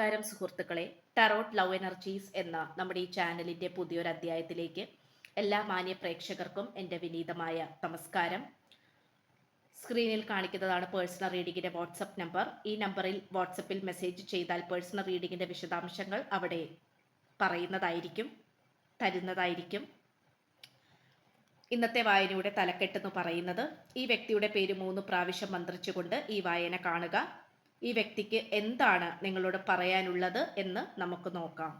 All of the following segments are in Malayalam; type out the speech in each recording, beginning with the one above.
നമസ്കാരം സുഹൃത്തുക്കളെ. ടറോട്ട് ലവ് എനർജീസ് എന്ന നമ്മുടെ ഈ ചാനലിന്റെ പുതിയൊരു അധ്യായത്തിലേക്ക് എല്ലാ മാന്യ പ്രേക്ഷകർക്കും എന്റെ വിനീതമായ നമസ്കാരം. സ്ക്രീനിൽ കാണിക്കുന്നതാണ് പേഴ്സണൽ റീഡിങ്ങിന്റെ വാട്സപ്പ് നമ്പർ ഈ നമ്പറിൽ വാട്സപ്പിൽ മെസ്സേജ് ചെയ്താൽ പേഴ്സണൽ റീഡിങ്ങിന്റെ വിശദാംശങ്ങൾ അവിടെ പറയുന്നതായിരിക്കും തരുന്നതായിരിക്കും. ഇന്നത്തെ വായനയുടെ തലക്കെട്ടെന്ന് പറയുന്നത് ഈ വ്യക്തിയുടെ പേര് മൂന്ന് പ്രാവശ്യം മന്ത്രിച്ചുകൊണ്ട് ഈ വായന കാണുക. ഈ വ്യക്തിക്ക് എന്താണ് നിങ്ങളോട് പറയാനുള്ളത് എന്ന് നമുക്ക് നോക്കാം.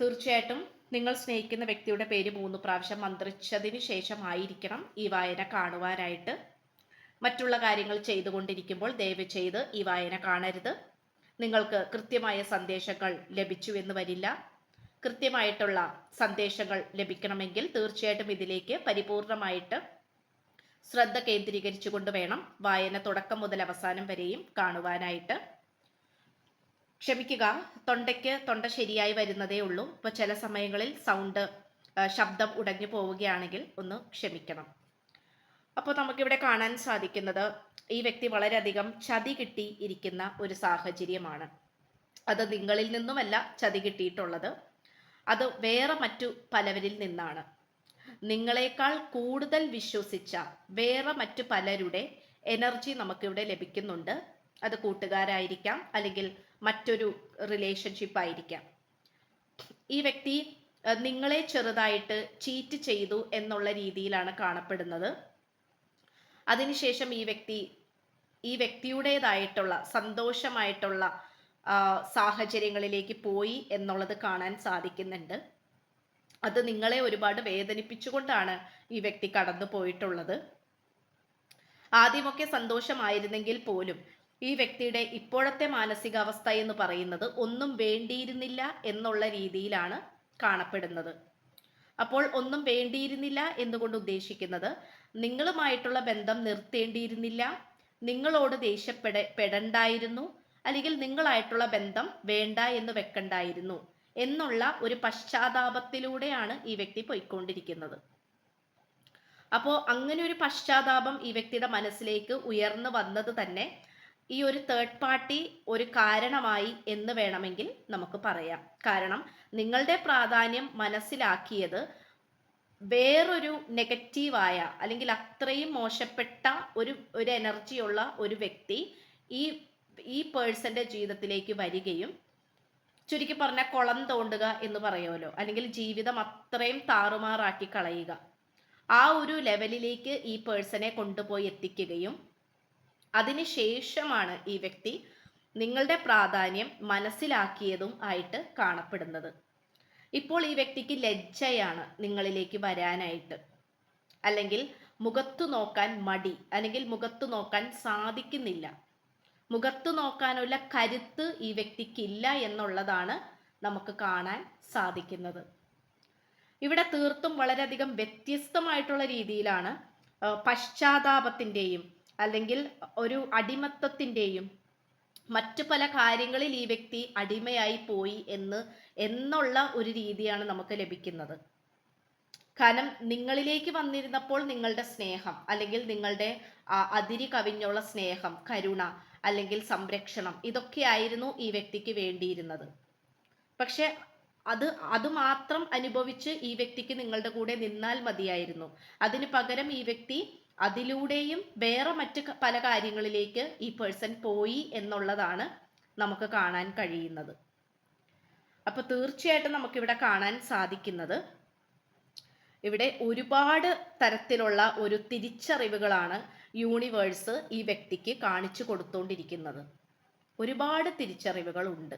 തീർച്ചയായിട്ടും നിങ്ങൾ സ്നേഹിക്കുന്ന വ്യക്തിയുടെ പേര് മൂന്ന് പ്രാവശ്യം മന്ത്രിച്ചതിന് ശേഷമായിരിക്കണം ഈ വായന കാണുവാനായിട്ട്. മറ്റുള്ള കാര്യങ്ങൾ ചെയ്തുകൊണ്ടിരിക്കുമ്പോൾ ദയവ് ചെയ്ത് ഈ വായന കാണരുത്. നിങ്ങൾക്ക് കൃത്യമായ സന്ദേശങ്ങൾ ലഭിച്ചു എന്ന് വരില്ല. കൃത്യമായിട്ടുള്ള സന്ദേശങ്ങൾ ലഭിക്കണമെങ്കിൽ തീർച്ചയായിട്ടും ഇതിലേക്ക് പരിപൂർണമായിട്ട് ശ്രദ്ധ കേന്ദ്രീകരിച്ചുകൊണ്ട് വേണം വായന തുടക്കം മുതൽ അവസാനം വരെയും കാണുവാനായിട്ട്. ക്ഷമിക്കുക തൊണ്ടയ്ക്ക് തൊണ്ട ശരിയായി വരുന്നതേ ഉള്ളൂ. ഇപ്പോൾ ചില സമയങ്ങളിൽ സൗണ്ട് ശബ്ദം ഉടഞ്ഞു പോവുകയാണെങ്കിൽ ഒന്ന് ക്ഷമിക്കണം. അപ്പോൾ നമുക്കിവിടെ കാണാൻ സാധിക്കുന്നത് ഈ വ്യക്തി വളരെയധികം ചതി കിട്ടി ഇരിക്കുന്ന ഒരു സാഹചര്യമാണ്. അത് നിങ്ങളിൽ നിന്നുമല്ല ചതി കിട്ടിയിട്ടുള്ളത്. അത് വേറെ മറ്റു പലവരിൽ നിന്നാണ്. നിങ്ങളെക്കാൾ കൂടുതൽ വിശ്വസിച്ച വേറെ മറ്റു പലരുടെ എനർജി നമുക്കിവിടെ ലഭിക്കുന്നുണ്ട്. അത് കൂട്ടുകാരായിരിക്കാം അല്ലെങ്കിൽ മറ്റൊരു റിലേഷൻഷിപ്പ് ആയിരിക്കാം. ഈ വ്യക്തി നിങ്ങളെ ചെറുതായിട്ട് ചീറ്റ് ചെയ്തു എന്നുള്ള രീതിയിലാണ് കാണപ്പെടുന്നത്. അതിനുശേഷം ഈ വ്യക്തി ഈ വ്യക്തിയുടേതായിട്ടുള്ള സന്തോഷമായിട്ടുള്ള സാഹചര്യങ്ങളിലേക്ക് പോയി എന്നുള്ളത് കാണാൻ സാധിക്കുന്നുണ്ട്. അത് നിങ്ങളെ ഒരുപാട് വേദനിപ്പിച്ചുകൊണ്ടാണ് ഈ വ്യക്തി കടന്നു പോയിട്ടുള്ളത്. ആദ്യമൊക്കെ സന്തോഷമായിരുന്നെങ്കിൽ പോലും ഈ വ്യക്തിയുടെ ഇപ്പോഴത്തെ മാനസികാവസ്ഥ എന്ന് പറയുന്നത് ഒന്നും വേണ്ടിയിരുന്നില്ല എന്നുള്ള രീതിയിലാണ് കാണപ്പെടുന്നത്. അപ്പോൾ ഒന്നും വേണ്ടിയിരുന്നില്ല എന്നുകൊണ്ട് ഉദ്ദേശിക്കുന്നത്? നിങ്ങളുമായിട്ടുള്ള ബന്ധം നിർത്തേണ്ടിയിരുന്നില്ല. നിങ്ങളോട് ദേഷ്യപ്പെട പെടണ്ടായിരുന്നു. അല്ലെങ്കിൽ നിങ്ങളായിട്ടുള്ള ബന്ധം വേണ്ട എന്ന് വെക്കണ്ടായിരുന്നു. എന്നുള്ള ഒരു പശ്ചാത്താപത്തിലൂടെയാണ് ഈ വ്യക്തി പോയിക്കൊണ്ടിരിക്കുന്നത്. അപ്പോൾ അങ്ങനെ ഒരു പശ്ചാത്താപം ഈ വ്യക്തിയുടെ മനസ്സിലേക്ക് ഉയർന്നു വന്നത് തന്നെ ഈ ഒരു തേർഡ് പാർട്ടി ഒരു കാരണമായി എന്ന് വേണമെങ്കിൽ നമുക്ക് പറയാം. കാരണം നിങ്ങളുടെ പ്രാധാന്യം മനസ്സിലാക്കിയത് വേറൊരു നെഗറ്റീവായ അല്ലെങ്കിൽ അത്രയും മോശപ്പെട്ട ഒരു ഒരു എനർജിയുള്ള ഒരു വ്യക്തി ഈ ഈ പേഴ്സന്റെ ജീവിതത്തിലേക്ക് വരികയും ചുരുക്കി പറഞ്ഞാൽ കുളം തോണ്ടുക എന്ന് പറയുമല്ലോ. അല്ലെങ്കിൽ ജീവിതം അത്രയും താറുമാറാക്കി കളയുക. ആ ഒരു ലെവലിലേക്ക് ഈ പേഴ്സണെ കൊണ്ടുപോയി എത്തിക്കുകയും അതിനുശേഷമാണ് ഈ വ്യക്തി നിങ്ങളുടെ പ്രാധാന്യം മനസ്സിലാക്കിയതും ആയിട്ട് കാണപ്പെടുന്നത്. ഇപ്പോൾ ഈ വ്യക്തിക്ക് ലജ്ജയാണ് നിങ്ങളിലേക്ക് വരാനായിട്ട്. അല്ലെങ്കിൽ മുഖത്തു നോക്കാൻ മടി അല്ലെങ്കിൽ മുഖത്തു നോക്കാൻ സാധിക്കുന്നില്ല. മുഖത്തു നോക്കാനുള്ള കരുത്ത് ഈ വ്യക്തിക്കില്ല എന്നുള്ളതാണ് നമുക്ക് കാണാൻ സാധിക്കുന്നത്. ഇവിടെ തീർത്തും വളരെയധികം വ്യത്യസ്തമായിട്ടുള്ള രീതിയിലാണ് പശ്ചാത്താപത്തിന്റെയും അല്ലെങ്കിൽ ഒരു അടിമത്തത്തിന്റെയും മറ്റു പല കാര്യങ്ങളിൽ ഈ വ്യക്തി അടിമയായി പോയി എന്ന് എന്നുള്ള ഒരു രീതിയാണ് നമുക്ക് ലഭിക്കുന്നത്. കാരണം നിങ്ങളിലേക്ക് വന്നിരുന്നപ്പോൾ നിങ്ങളുടെ സ്നേഹം അല്ലെങ്കിൽ നിങ്ങളുടെ അതിരി കവിഞ്ഞുള്ള സ്നേഹം കരുണ അല്ലെങ്കിൽ സംരക്ഷണം. ഇതൊക്കെയായിരുന്നു ഈ വ്യക്തിക്ക് വേണ്ടിയിരുന്നത്. പക്ഷെ അത് അതുമാത്രം അനുഭവിച്ച് ഈ വ്യക്തിക്ക് നിങ്ങളുടെ കൂടെ നിന്നാൽ മതിയായിരുന്നു. അതിന് പകരം ഈ വ്യക്തി അതിലൂടെയും വേറെ മറ്റ് പല കാര്യങ്ങളിലേക്ക് ഈ പേഴ്സൺ പോയി എന്നുള്ളതാണ് നമുക്ക് കാണാൻ കഴിയുന്നത്. അപ്പൊ തീർച്ചയായിട്ടും നമുക്കിവിടെ കാണാൻ സാധിക്കുന്നത് ഇവിടെ ഒരുപാട് തരത്തിലുള്ള ഒരു തിരിച്ചറിവുകളാണ് യൂണിവേഴ്സ് ഈ വ്യക്തിക്ക് കാണിച്ചു കൊടുത്തുകൊണ്ടിരിക്കുന്നത് ഒരുപാട് തിരിച്ചറിവുകളുണ്ട്.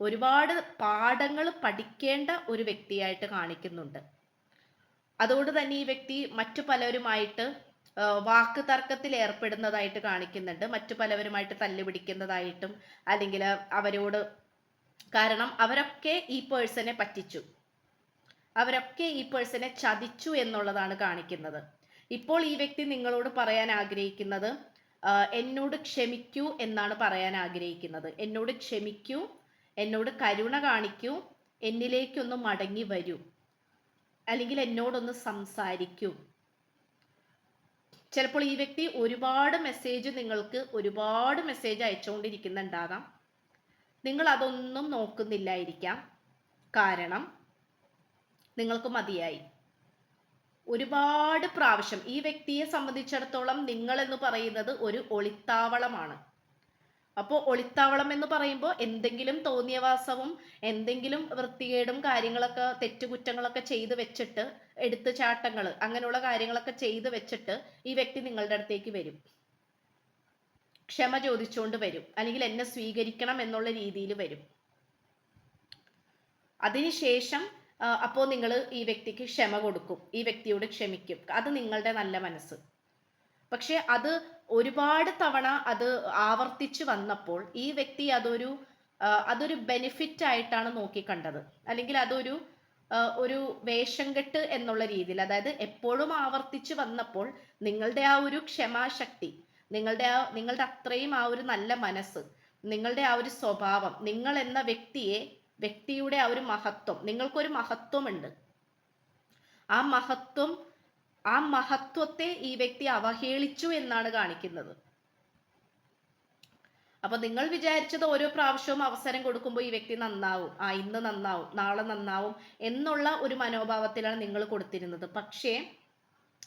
ഒരുപാട് പാഠങ്ങൾ പഠിക്കേണ്ട ഒരു വ്യക്തിയായിട്ട് കാണിക്കുന്നുണ്ട്. അതുകൊണ്ട് തന്നെ ഈ വ്യക്തി മറ്റു പലരുമായിട്ട് വാക്ക് തർക്കത്തിൽ ഏർപ്പെടുന്നതായിട്ട് കാണിക്കുന്നുണ്ട്. മറ്റു പലവരുമായിട്ട് തല്ലുപിടിക്കുന്നതായിട്ടും അല്ലെങ്കിൽ അവരോട് കാരണം അവരൊക്കെ ഈ പേഴ്സണെ പറ്റിച്ചു. അവരൊക്കെ ഈ പേഴ്സണെ ചതിച്ചു എന്നുള്ളതാണ് കാണിക്കുന്നത്. ഇപ്പോൾ ഈ വ്യക്തി നിങ്ങളോട് പറയാൻ ആഗ്രഹിക്കുന്നത് എന്നോട് ക്ഷമിക്കൂ എന്നാണ് പറയാൻ ആഗ്രഹിക്കുന്നത്. എന്നോട് ക്ഷമിക്കൂ എന്നോട് കരുണ കാണിക്കൂ എന്നിലേക്കൊന്ന് മടങ്ങി വരൂ അല്ലെങ്കിൽ എന്നോടൊന്ന് സംസാരിക്കൂ. ചിലപ്പോൾ ഈ വ്യക്തി ഒരുപാട് മെസ്സേജ് നിങ്ങൾക്ക് ഒരുപാട് മെസ്സേജ് അയച്ചുകൊണ്ടിരിക്കുന്നുണ്ടാകാം. നിങ്ങൾ അതൊന്നും നോക്കുന്നില്ലായിരിക്കാം. കാരണം നിങ്ങൾക്ക് മതിയായി. ഒരുപാട് പ്രാവശ്യം ഈ വ്യക്തിയെ സംബന്ധിച്ചിടത്തോളം നിങ്ങൾ എന്ന് പറയുന്നത് ഒരു ഒളിത്താവളമാണ്. അപ്പോൾ ഒളിത്താവളം എന്ന് പറയുമ്പോൾ എന്തെങ്കിലും തോന്നിയവാസവും എന്തെങ്കിലും വൃത്തികേടും കാര്യങ്ങളൊക്കെ തെറ്റുകുറ്റങ്ങളൊക്കെ ചെയ്ത് വെച്ചിട്ട് എടുത്തു ചാട്ടങ്ങൾ അങ്ങനെയുള്ള കാര്യങ്ങളൊക്കെ ചെയ്ത് വെച്ചിട്ട് ഈ വ്യക്തി നിങ്ങളുടെ അടുത്തേക്ക് വരും. ക്ഷമ ചോദിച്ചുകൊണ്ട് വരും. അല്ലെങ്കിൽ എന്നെ സ്വീകരിക്കണം എന്നുള്ള രീതിയിൽ വരും. അതിനുശേഷം അപ്പോൾ നിങ്ങൾ ഈ വ്യക്തിക്ക് ക്ഷമ കൊടുക്കും. ഈ വ്യക്തിയോട് ക്ഷമിക്കും. അത് നിങ്ങളുടെ നല്ല മനസ്സ്. പക്ഷെ അത് ഒരുപാട് തവണ അത് ആവർത്തിച്ചു വന്നപ്പോൾ ഈ വ്യക്തി അതൊരു അതൊരു ബെനിഫിറ്റ് ആയിട്ടാണ് നോക്കിക്കണ്ടത്. അല്ലെങ്കിൽ അതൊരു ഒരു വേഷം കെട്ട് എന്നുള്ള രീതിയിൽ അതായത് എപ്പോഴും ആവർത്തിച്ചു വന്നപ്പോൾ നിങ്ങളുടെ ആ ഒരു ക്ഷമാശക്തി നിങ്ങളുടെ ആ നിങ്ങളുടെ അത്രയും ആ ഒരു നല്ല മനസ്സ് നിങ്ങളുടെ ആ ഒരു സ്വഭാവം നിങ്ങൾ എന്ന വ്യക്തിയെ വ്യക്തിയുടെ ആ ഒരു മഹത്വം നിങ്ങൾക്കൊരു മഹത്വമുണ്ട്. ആ മഹത്വം ആ മഹത്വത്തെ ഈ വ്യക്തി അവഹേളിച്ചു എന്നാണ് കാണിക്കുന്നത്. അപ്പൊ നിങ്ങൾ വിചാരിച്ചത് ഓരോ പ്രാവശ്യവും അവസരം കൊടുക്കുമ്പോൾ ഈ വ്യക്തി നന്നാവും ആ ഇന്ന് നന്നാവും നാളെ നന്നാവും എന്നുള്ള ഒരു മനോഭാവത്തിലാണ് നിങ്ങൾ കൊടുത്തിരുന്നത്. പക്ഷേ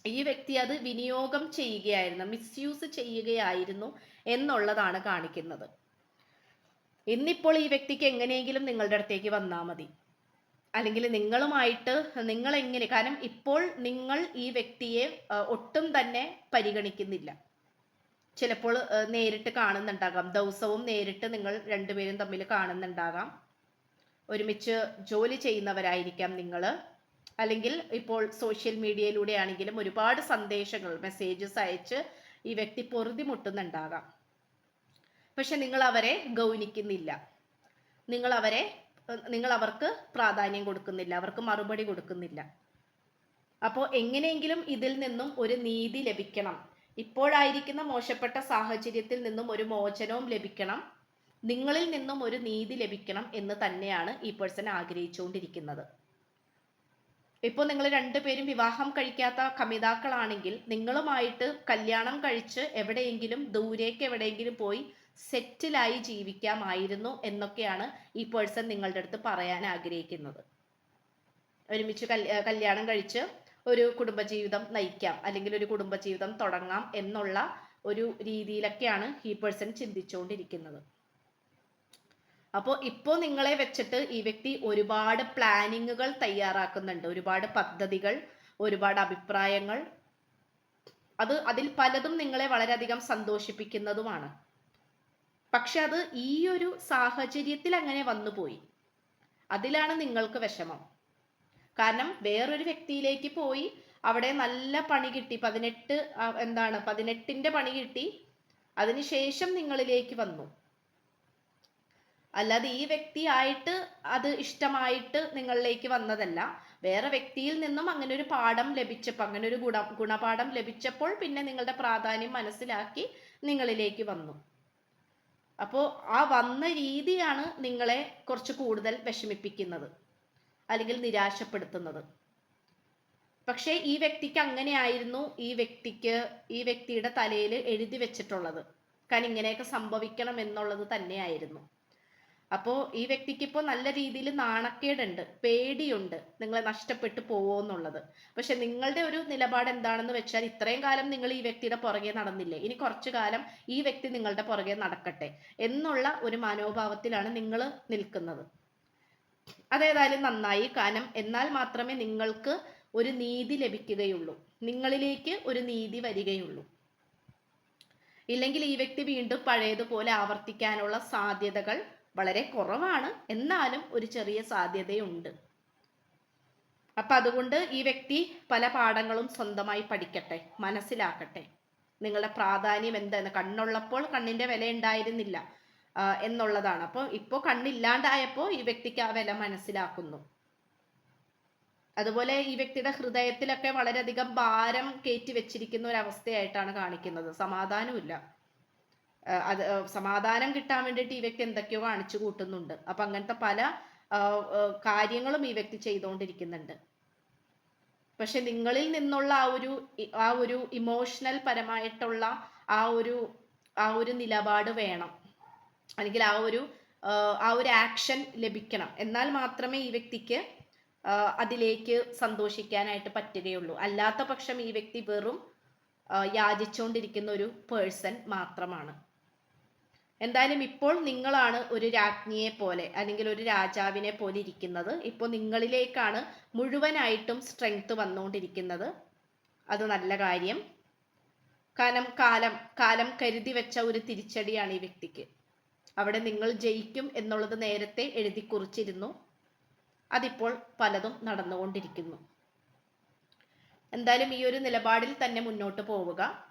ഈ വ്യക്തി അത് വിനിയോഗം ചെയ്യുകയായിരുന്നു മിസ്യൂസ് ചെയ്യുകയായിരുന്നു എന്നുള്ളതാണ് കാണിക്കുന്നത്. ഇന്നിപ്പോൾ ഈ വ്യക്തിക്ക് എങ്ങനെയെങ്കിലും നിങ്ങളുടെ അടുത്തേക്ക് വന്നാൽ മതി. അല്ലെങ്കിൽ നിങ്ങളുമായിട്ട് നിങ്ങൾ എങ്ങനെ കാരണം ഇപ്പോൾ നിങ്ങൾ ഈ വ്യക്തിയെ ഒട്ടും തന്നെ പരിഗണിക്കുന്നില്ല. ചിലപ്പോൾ നേരിട്ട് കാണുന്നുണ്ടാകാം. ദിവസവും നേരിട്ട് നിങ്ങൾ രണ്ടുപേരും തമ്മിൽ കാണുന്നുണ്ടാകാം. ഒരുമിച്ച് ജോലി ചെയ്യുന്നവരായിരിക്കാം നിങ്ങൾ. അല്ലെങ്കിൽ ഇപ്പോൾ സോഷ്യൽ മീഡിയയിലൂടെ ആണെങ്കിലും ഒരുപാട് സന്ദേശങ്ങൾ മെസ്സേജസ് അയച്ച് ഈ വ്യക്തി പൊറുതിമുട്ടുന്നുണ്ടാകാം പക്ഷെ നിങ്ങൾ അവരെ ഗൗനിക്കുന്നില്ല. നിങ്ങൾ അവരെ നിങ്ങൾ അവർക്ക് പ്രാധാന്യം കൊടുക്കുന്നില്ല. അവർക്ക് മറുപടി കൊടുക്കുന്നില്ല. അപ്പോൾ എങ്ങനെയെങ്കിലും ഇതിൽ നിന്നും ഒരു നീതി ലഭിക്കണം. ഇപ്പോഴായിരിക്കുന്ന മോശപ്പെട്ട സാഹചര്യത്തിൽ നിന്നും ഒരു മോചനവും ലഭിക്കണം. നിങ്ങളിൽ നിന്നും ഒരു നീതി ലഭിക്കണം എന്ന് തന്നെയാണ് ഈ പേഴ്സൺ ആഗ്രഹിച്ചുകൊണ്ടിരിക്കുന്നത്. ഇപ്പോൾ നിങ്ങൾ രണ്ടുപേരും വിവാഹം കഴിക്കാത്ത കമിതാക്കളാണെങ്കിൽ നിങ്ങളുമായിട്ട് കല്യാണം കഴിച്ച് എവിടെയെങ്കിലും ദൂരേക്ക് എവിടെയെങ്കിലും പോയി സെറ്റിലായി ജീവിക്കാമായിരുന്നു എന്നൊക്കെയാണ് ഈ പേഴ്സൺ നിങ്ങളുടെ അടുത്ത് പറയാൻ ആഗ്രഹിക്കുന്നത്. ഒരുമിച്ച് കല്യ- കല്യാണം കഴിച്ച് ഒരു കുടുംബജീവിതം നയിക്കാം അല്ലെങ്കിൽ ഒരു കുടുംബജീവിതം തുടങ്ങാം എന്നുള്ള ഒരു രീതിയിലൊക്കെയാണ് ഈ പേഴ്സൺ ചിന്തിച്ചുകൊണ്ടിരിക്കുന്നത്. അപ്പോൾ ഇപ്പോൾ നിങ്ങളെ വെച്ചിട്ട് ഈ വ്യക്തി ഒരുപാട് പ്ലാനിങ്ങുകൾ തയ്യാറാക്കുന്നുണ്ട്. ഒരുപാട് പദ്ധതികൾ ഒരുപാട് അഭിപ്രായങ്ങൾ. അത് അതിൽ പലതും നിങ്ങളെ വളരെയധികം സന്തോഷിപ്പിക്കുന്നതുമാണ്. പക്ഷെ അത് ഈ ഒരു സാഹചര്യത്തിൽ അങ്ങനെ വന്നുപോയി അതിലാണ് നിങ്ങൾക്ക് വിഷമം. കാരണം വേറൊരു വ്യക്തിയിലേക്ക് പോയി അവിടെ നല്ല പണി കിട്ടി പതിനെട്ട് എന്താണ് പതിനെട്ടിന്റെ പണി കിട്ടി അതിനുശേഷം നിങ്ങളിലേക്ക് വന്നു. അല്ലാതെ ഈ വ്യക്തിയായിട്ട് അത് ഇഷ്ടമായിട്ട് നിങ്ങളിലേക്ക് വന്നതല്ല. വേറെ വ്യക്തിയിൽ നിന്നും അങ്ങനെ ഒരു പാഠം ലഭിച്ചപ്പോൾ അങ്ങനെ ഒരു ഗുണ ഗുണപാഠം ലഭിച്ചപ്പോൾ പിന്നെ നിങ്ങളുടെ പ്രാധാന്യം മനസ്സിലാക്കി നിങ്ങളിലേക്ക് വന്നു. അപ്പോൾ ആ വന്ന രീതിയാണ് നിങ്ങളെ കുറച്ച് കൂടുതൽ വിഷമിപ്പിക്കുന്നത് അല്ലെങ്കിൽ നിരാശപ്പെടുത്തുന്നത്. പക്ഷേ ഈ വ്യക്തിക്ക് അങ്ങനെയായിരുന്നു ഈ വ്യക്തിക്ക് ഈ വ്യക്തിയുടെ തലയിൽ എഴുതി വെച്ചിട്ടുള്ളത്. കാരണം ഇങ്ങനെയൊക്കെ സംഭവിക്കണം എന്നുള്ളത് തന്നെയായിരുന്നു. അപ്പോൾ ഈ വ്യക്തിക്ക് ഇപ്പോൾ നല്ല രീതിയിൽ നാണക്കേടുണ്ട് പേടിയുണ്ട് നിങ്ങളെ നഷ്ടപ്പെട്ടു പോവോ എന്നുള്ളത്. പക്ഷെ നിങ്ങളുടെ ഒരു നിലപാട് എന്താണെന്ന് വെച്ചാൽ ഇത്രയും കാലം നിങ്ങൾ ഈ വ്യക്തിയുടെ പുറകെ നടന്നില്ലേ ഇനി കുറച്ചു കാലം ഈ വ്യക്തി നിങ്ങളുടെ പുറകെ നടക്കട്ടെ എന്നുള്ള ഒരു മനോഭാവത്തിലാണ് നിങ്ങൾ നിൽക്കുന്നത്. അതേതായാലും നന്നായി കാരണം എന്നാൽ മാത്രമേ നിങ്ങൾക്ക് ഒരു നീതി ലഭിക്കുകയുള്ളൂ. നിങ്ങളിലേക്ക് ഒരു നീതി വരികയുള്ളൂ. ഇല്ലെങ്കിൽ ഈ വ്യക്തി വീണ്ടും പഴയതുപോലെ ആവർത്തിക്കാനുള്ള സാധ്യതകൾ വളരെ കുറവാണ്. എന്നാലും ഒരു ചെറിയ സാധ്യതയുണ്ട്. അപ്പൊ അതുകൊണ്ട് ഈ വ്യക്തി പല പാഠങ്ങളും സ്വന്തമായി പഠിക്കട്ടെ മനസ്സിലാക്കട്ടെ. നിങ്ങളുടെ പ്രാധാന്യം എന്താണ്? കണ്ണുള്ളപ്പോൾ കണ്ണിന്റെ വില ഉണ്ടായിരുന്നില്ല എന്നുള്ളതാണ്. അപ്പോൾ ഇപ്പോൾ കണ്ണില്ലാണ്ടായപ്പോൾ ഈ വ്യക്തിക്ക് ആ വില മനസ്സിലാക്കുന്നു. അതുപോലെ ഈ വ്യക്തിയുടെ ഹൃദയത്തിലൊക്കെ വളരെയധികം ഭാരം കയറ്റി വെച്ചിരിക്കുന്ന ഒരു അവസ്ഥയായിട്ടാണ് കാണിക്കുന്നത്. സമാധാനമില്ല അത് സമാധാനം കിട്ടാൻ വേണ്ടിയിട്ട് ഈ വ്യക്തി എന്തൊക്കെയോ കാണിച്ചു കൂട്ടുന്നുണ്ട്. അപ്പൊ അങ്ങനത്തെ പല കാര്യങ്ങളും ഈ വ്യക്തി ചെയ്തുകൊണ്ടിരിക്കുന്നുണ്ട്. പക്ഷെ നിങ്ങളിൽ നിന്നുള്ള ആ ഒരു ആ ഒരു ഇമോഷണൽ പരമായിട്ടുള്ള ആ ഒരു ആ ഒരു നിലപാട് വേണം. അല്ലെങ്കിൽ ആ ഒരു ആ ഒരു ആക്ഷൻ ലഭിക്കണം. എന്നാൽ മാത്രമേ ഈ വ്യക്തിക്ക് അതിലേക്ക് സന്തോഷിക്കാനായിട്ട് പറ്റുകയുള്ളൂ. അല്ലാത്ത പക്ഷം ഈ വ്യക്തി വെറും യാചിച്ചുകൊണ്ടിരിക്കുന്ന ഒരു പേഴ്സൺ മാത്രമാണ്. എന്തായാലും ഇപ്പോൾ നിങ്ങളാണ് ഒരു രാജ്ഞിയെ പോലെ അല്ലെങ്കിൽ ഒരു രാജാവിനെ പോലെ ഇരിക്കുന്നത്. ഇപ്പോൾ നിങ്ങളിലേക്കാണ് മുഴുവനായിട്ടും സ്ട്രെങ്ത് വന്നുകൊണ്ടിരിക്കുന്നത്. അത് നല്ല കാര്യം. കാരണം കാലം കാലം കരുതി വെച്ച ഒരു തിരിച്ചടിയാണ് ഈ വ്യക്തിക്ക്. അവിടെ നിങ്ങൾ ജയിക്കും എന്നുള്ളത് നേരത്തെ എഴുതി കുറിച്ചിരുന്നു. അതിപ്പോൾ പലതും നടന്നുകൊണ്ടിരിക്കുന്നു. എന്തായാലും ഈ ഒരു നിലപാടിൽ തന്നെ മുന്നോട്ട് പോവുക.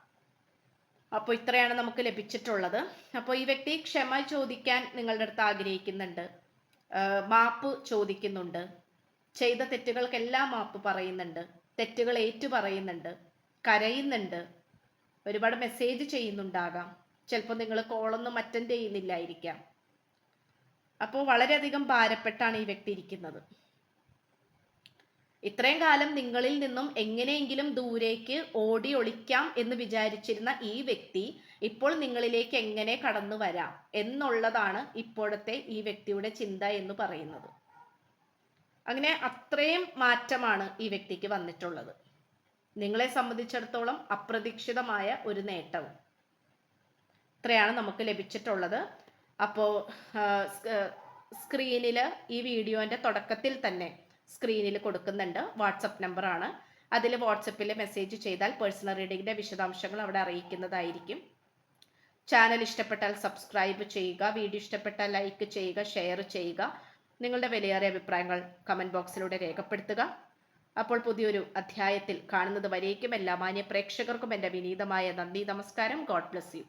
അപ്പോൾ ഇത്രയാണ് നമുക്ക് ലഭിച്ചിട്ടുള്ളത്. അപ്പോൾ ഈ വ്യക്തി ക്ഷമ ചോദിക്കാൻ നിങ്ങളുടെ അടുത്ത് ആഗ്രഹിക്കുന്നുണ്ട്. മാപ്പ് ചോദിക്കുന്നുണ്ട്. ചെയ്ത തെറ്റുകൾക്കെല്ലാം മാപ്പ് പറയുന്നുണ്ട്. തെറ്റുകൾ ഏറ്റു പറയുന്നുണ്ട്. കരയുന്നുണ്ട്. ഒരുപാട് മെസ്സേജ് ചെയ്യുന്നുണ്ടാകാം. ചിലപ്പോൾ നിങ്ങൾ കോളൊന്നും അറ്റൻഡ് ചെയ്യുന്നില്ലായിരിക്കാം. അപ്പോൾ വളരെയധികം ഭാരപ്പെട്ടാണ് ഈ വ്യക്തി ഇരിക്കുന്നത്. ഇത്രയും കാലം നിങ്ങളിൽ നിന്നും എങ്ങനെയെങ്കിലും ദൂരേക്ക് ഓടി ഒളിക്കാം എന്ന് വിചാരിച്ചിരുന്ന ഈ വ്യക്തി ഇപ്പോൾ നിങ്ങളിലേക്ക് എങ്ങനെ കടന്നു വരാം എന്നുള്ളതാണ് ഇപ്പോഴത്തെ ഈ വ്യക്തിയുടെ ചിന്ത എന്ന് പറയുന്നത്. അങ്ങനെ അത്രയും മാറ്റമാണ് ഈ വ്യക്തിക്ക് വന്നിട്ടുള്ളത്. നിങ്ങളെ സംബന്ധിച്ചിടത്തോളം അപ്രതീക്ഷിതമായ ഒരു നേട്ടവും ഇത്രയാണ് നമുക്ക് ലഭിച്ചിട്ടുള്ളത്. അപ്പോൾ സ്ക്രീനിൽ ഈ വീഡിയോന്റെ തുടക്കത്തിൽ തന്നെ സ്ക്രീനിൽ കൊടുക്കുന്നുണ്ട്. വാട്സപ്പ് നമ്പറാണ് അതിൽ വാട്സപ്പിൽ മെസ്സേജ് ചെയ്താൽ പേഴ്സണൽ റീഡിങ്ങിന്റെ വിശദാംശങ്ങൾ അവിടെ അറിയിക്കുന്നതായിരിക്കും. ചാനൽ ഇഷ്ടപ്പെട്ടാൽ സബ്സ്ക്രൈബ് ചെയ്യുക. വീഡിയോ ഇഷ്ടപ്പെട്ടാൽ ലൈക്ക് ചെയ്യുക ഷെയർ ചെയ്യുക. നിങ്ങളുടെ വിലയേറിയ അഭിപ്രായങ്ങൾ കമന്റ് ബോക്സിലൂടെ രേഖപ്പെടുത്തുക. അപ്പോൾ പുതിയൊരു അധ്യായത്തിൽ കാണുന്നത് വരേക്കും എല്ലാ മാന്യ പ്രേക്ഷകർക്കും എന്റെ വിനീതമായ നന്ദി നമസ്കാരം. God bless you